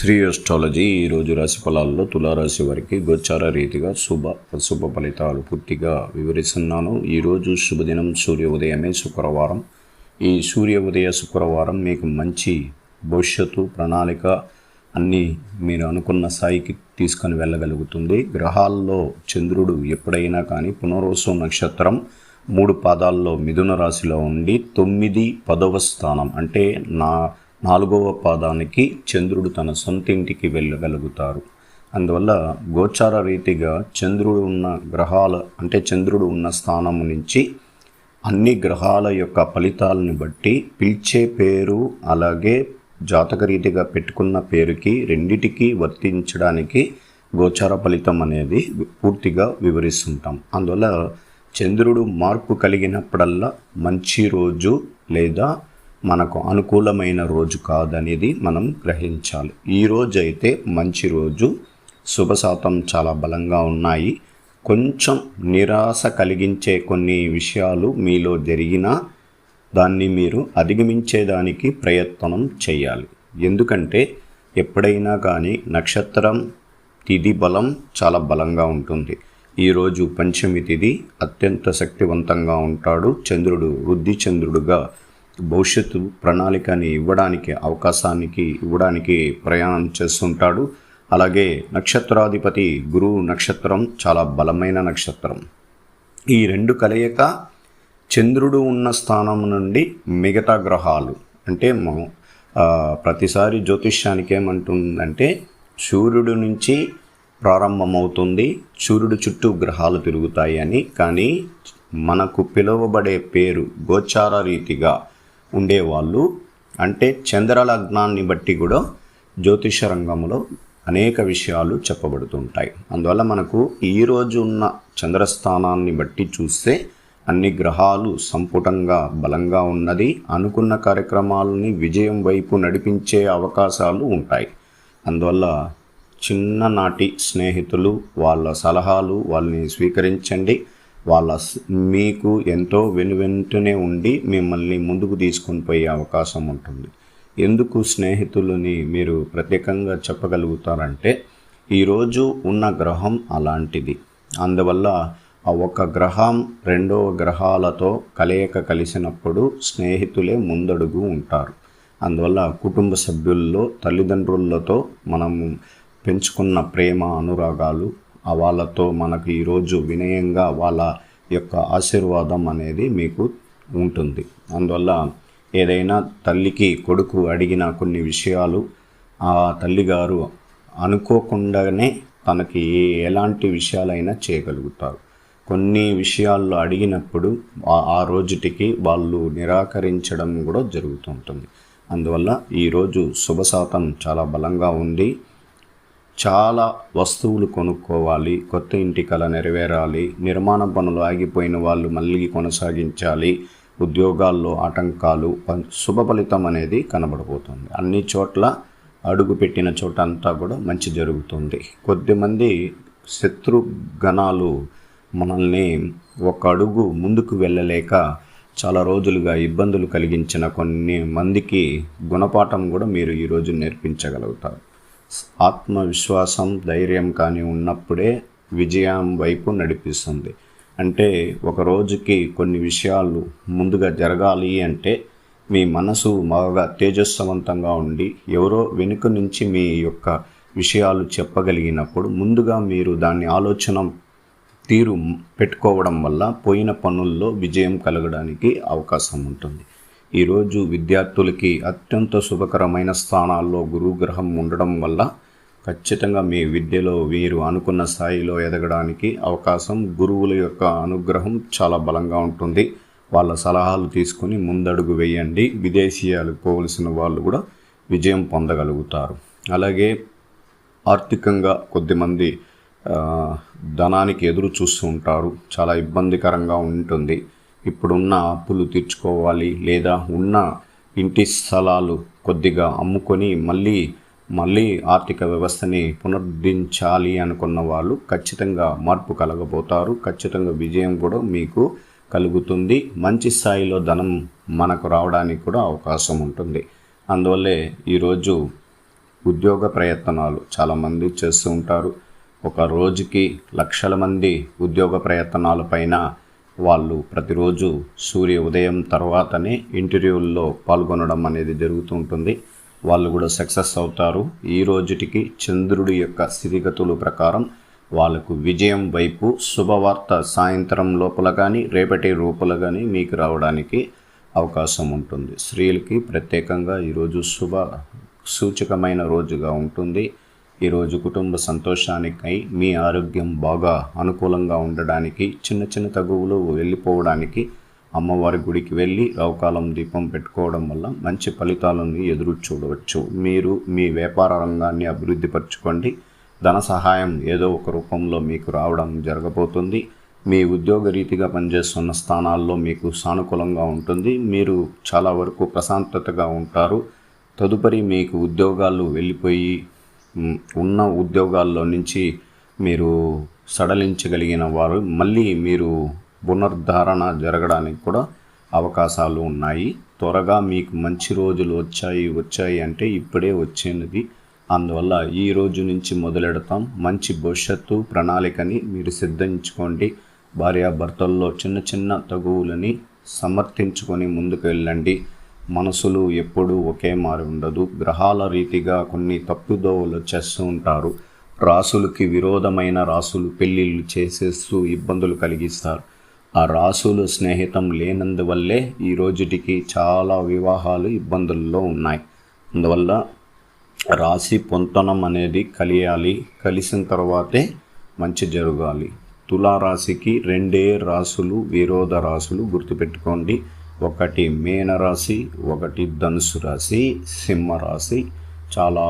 Shri astrology ఈరోజు రాశి ఫలాల్లో తులారాశి వారికి గోచార రీతిగా శుభ అశుభ ఫలితాలు పూర్తిగా వివరిస్తున్నాను. ఈరోజు శుభదినం సూర్య ఉదయమే శుక్రవారం. ఈ సూర్య ఉదయ శుక్రవారం మీకు మంచి భవిష్యత్తు ప్రణాళిక అన్నీ మీరు అనుకున్న స్థాయికి తీసుకొని వెళ్ళగలుగుతుంది. గ్రహాల్లో చంద్రుడు ఎప్పుడైనా కానీ పునరోసం నక్షత్రం మూడు పాదాల్లో మిథున రాశిలో ఉండి తొమ్మిది పదవ స్థానం అంటే నా నాలుగవ పాదానికి చంద్రుడు తన సొంత ఇంటికి వెళ్ళగలుగుతారు. అందువల్ల గోచార రీతిగా చంద్రుడు ఉన్న గ్రహాల అంటే చంద్రుడు ఉన్న స్థానం నుంచి అన్ని గ్రహాల యొక్క ఫలితాలను బట్టి పిలిచే పేరు అలాగే జాతక రీతిగా పెట్టుకున్న పేరుకి రెండిటికి వర్తించడానికి గోచార ఫలితం అనేది పూర్తిగా వివరిస్తుంటాం. అందువల్ల చంద్రుడు మార్పు కలిగినప్పుడల్లా మంచి రోజు లేదా మనకు అనుకూలమైన రోజు కాదనేది మనం గ్రహించాలి. ఈ రోజు అయితే మంచి రోజు. శుభశాతం చాలా బలంగా ఉన్నాయి. కొంచెం నిరాశ కలిగించే కొన్ని విషయాలు మీలో జరిగినా దాన్ని మీరు అధిగమించేదానికి ప్రయత్నం చేయాలి. ఎందుకంటే ఎప్పుడైనా కానీ నక్షత్రం తిథి బలం చాలా బలంగా ఉంటుంది. ఈరోజు పంచమి తిథి అత్యంత శక్తివంతంగా ఉంటాడు. చంద్రుడు వృద్ధి చంద్రుడుగా భవిష్యత్తు ప్రణాళికని ఇవ్వడానికి అవకాశానికి ఇవ్వడానికి ప్రయాణం చేస్తుంటాడు. అలాగే నక్షత్రాధిపతి గురువు నక్షత్రం చాలా బలమైన నక్షత్రం. ఈ రెండు కలయిక చంద్రుడు ఉన్న స్థానం నుండి మిగతా గ్రహాలు అంటే ప్రతిసారి జ్యోతిష్యానికి ఏమంటుందంటే సూర్యుడు నుంచి ప్రారంభమవుతుంది సూర్యుడు చుట్టూ గ్రహాలు తిరుగుతాయి అని. కానీ మనకు పిలువబడే పేరు గోచార రీతిగా ఉండేవాళ్ళు. అంటే చంద్రలగ్నాన్ని బట్టి కూడా జ్యోతిష రంగంలో అనేక విషయాలు చెప్పబడుతుంటాయి. అందువల్ల మనకు ఈరోజు ఉన్న చంద్రస్థానాన్ని బట్టి చూస్తే అన్ని గ్రహాలు సంపుటంగా బలంగా ఉన్నది. అనుకున్న కార్యక్రమాలని విజయం వైపు నడిపించే అవకాశాలు ఉంటాయి. అందువల్ల చిన్ననాటి స్నేహితులు వాళ్ళ సలహాలు వాళ్ళని స్వీకరించండి. వాళ్ళ మీకు ఎంతో వెనువెంటనే ఉండి మిమ్మల్ని ముందుకు తీసుకొని పోయే అవకాశం ఉంటుంది. ఎందుకు స్నేహితులని మీరు ప్రత్యేకంగా చెప్పగలుగుతారంటే ఈరోజు ఉన్న గ్రహం అలాంటిది. అందువల్ల ఆ ఒక గ్రహం రెండవ గ్రహాలతో కలయిక కలిసినప్పుడు స్నేహితులే ముందడుగు ఉంటారు. అందువల్ల కుటుంబ సభ్యుల్లో తల్లిదండ్రులతో మనం పెంచుకున్న ప్రేమ అనురాగాలు వాళ్ళతో మనకు ఈరోజు వినయంగా వాళ్ళ యొక్క ఆశీర్వాదం అనేది మీకు ఉంటుంది. అందువల్ల ఏదైనా తల్లికి కొడుకు అడిగిన కొన్ని విషయాలు ఆ తల్లిగారు అనుకోకుండానే తనకి ఏ- ఎలాంటి విషయాలైనా చేయగలుగుతారు. కొన్ని విషయాల్లో అడిగినప్పుడు ఆ- రోజుటికి వాళ్ళు నిరాకరించడం కూడా జరుగుతుంటుంది. అందువల్ల ఈరోజు శుభశాతం చాలా బలంగా ఉంది. చాలా వస్తువులు కొనుక్కోవాలి కొత్త ఇంటి కళ నెరవేరాలి నిర్మాణ పనులు ఆగిపోయిన వాళ్ళు మళ్ళీ కొనసాగించాలి ఉద్యోగాల్లో ఆటంకాలు శుభ ఫలితం అనేది కనబడబోతుంది. అన్ని చోట్ల అడుగు పెట్టిన చోట అంతా కూడా మంచి జరుగుతుంది. కొద్దిమంది శత్రు గణాలు మనల్ని ఒక అడుగు ముందుకు వెళ్ళలేక చాలా రోజులుగా ఇబ్బందులు కలిగించిన కొన్ని మందికి గుణపాఠం కూడా మీరు ఈరోజు నేర్పించగలుగుతారు. ఆత్మవిశ్వాసం ధైర్యం కానీ ఉన్నప్పుడే విజయం వైపు నడిపిస్తుంది. అంటే ఒక రోజుకి కొన్ని విషయాలు ముందుగా జరగాలి అంటే మీ మనసు బాగా తేజస్వంతంగా ఉండి ఎవరో వెనుక నుంచి మీ యొక్క విషయాలు చెప్పగలిగినప్పుడు ముందుగా మీరు దాన్ని ఆలోచన తీరు పెట్టుకోవడం వల్ల పోయిన పనుల్లో విజయం కలగడానికి అవకాశం ఉంటుంది. ఈరోజు విద్యార్థులకి అత్యంత శుభకరమైన స్థానాల్లో గురుగ్రహం ఉండడం వల్ల ఖచ్చితంగా మీ విద్యలో మీరు అనుకున్న స్థాయిలో ఎదగడానికి అవకాశం గురువుల యొక్క అనుగ్రహం చాలా బలంగా ఉంటుంది. వాళ్ళ సలహాలు తీసుకుని ముందడుగు వేయండి. విదేశీయాలకు పోవలసిన వాళ్ళు కూడా విజయం పొందగలుగుతారు. అలాగే ఆర్థికంగా కొద్దిమంది ధనానికి ఎదురు చూస్తూ ఉంటారు. చాలా ఇబ్బందికరంగా ఉంటుంది. ఇప్పుడున్న అప్పులు తీర్చుకోవాలి లేదా ఉన్న ఇంటి స్థలాలు కొద్దిగా అమ్ముకొని మళ్ళీ మళ్ళీ ఆర్థిక వ్యవస్థని పునరుద్ధరించాలి అనుకున్న వాళ్ళు ఖచ్చితంగా మార్పు కలగబోతారు. ఖచ్చితంగా విజయం కూడా మీకు కలుగుతుంది. మంచి స్థాయిలో ధనం మనకు రావడానికి కూడా అవకాశం ఉంటుంది. అందువల్లే ఈరోజు ఉద్యోగ ప్రయత్నాలు చాలామంది చేస్తూ ఉంటారు. ఒక రోజుకి లక్షల మంది ఉద్యోగ ప్రయత్నాల పైన వాళ్ళు ప్రతిరోజు సూర్య ఉదయం తర్వాతనే ఇంటర్వ్యూల్లో పాల్గొనడం అనేది జరుగుతూ ఉంటుంది. వాళ్ళు కూడా సక్సెస్ అవుతారు. ఈ రోజుటికి చంద్రుడి యొక్క స్థితిగతుల ప్రకారం వాళ్ళకు విజయం వైపు శుభవార్త సాయంత్రం లోపల కానీ రేపటి రూపల కానీ మీకు రావడానికి అవకాశం ఉంటుంది. స్త్రీలకి ప్రత్యేకంగా ఈరోజు శుభ సూచకమైన రోజుగా ఉంటుంది. ఈరోజు కుటుంబ సంతోషానికై మీ ఆరోగ్యం బాగా అనుకూలంగా ఉండడానికి చిన్న చిన్న తగువులు వెళ్ళిపోవడానికి అమ్మవారి గుడికి వెళ్ళి రవకాలం దీపం పెట్టుకోవడం వల్ల మంచి ఫలితాలను ఎదురు చూడవచ్చు. మీరు మీ వ్యాపార రంగాన్ని అభివృద్ధిపరచుకోండి ధన సహాయం ఏదో ఒక రూపంలో మీకు రావడం జరగబోతుంది. మీ ఉద్యోగ రీతిగా పనిచేస్తున్న స్థానాల్లో మీకు సానుకూలంగా ఉంటుంది. మీరు చాలా వరకు ప్రశాంతతగా ఉంటారు. తదుపరి మీకు ఉద్యోగాలు వెళ్ళిపోయి ఉన్న ఉద్యోగాల్లో నుంచి మీరు సడలించగలిగిన వారు మళ్ళీ మీరు పునరుద్ధరణ జరగడానికి కూడా అవకాశాలు ఉన్నాయి. త్వరగా మీకు మంచి రోజులు వచ్చాయి వచ్చాయి అంటే ఇప్పుడే వచ్చినది. అందువల్ల ఈ రోజు నుంచి మొదలెడతాం. మంచి భవిష్యత్తు ప్రణాళికని మీరు సిద్ధించుకోండి. భార్యాభర్తల్లో చిన్న చిన్న తగువులని సమర్థించుకొని ముందుకు వెళ్ళండి. మనసులు ఎప్పుడూ ఒకే మారి ఉండదు. గ్రహాల రీతిగా కొన్ని తప్పుదోవలు చేస్తూ ఉంటారు. రాసులకి విరోధమైన రాసులు పెళ్ళిళ్ళు చేసేస్తూ ఇబ్బందులు కలిగిస్తారు. ఆ రాసులు స్నేహితం లేనందువల్లే ఈ రోజుటికి చాలా వివాహాలు ఇబ్బందుల్లో ఉన్నాయి. అందువల్ల రాశి పొంతనం అనేది కలియాలి. కలిసిన తర్వాతే మంచి జరగాలి. తులారాశికి రెండే రాసులు విరోధ రాసులు గుర్తుపెట్టుకోండి. ఒకటి మీనరాశి ఒకటి ధనుసు రాశి సింహ రాశి చాలా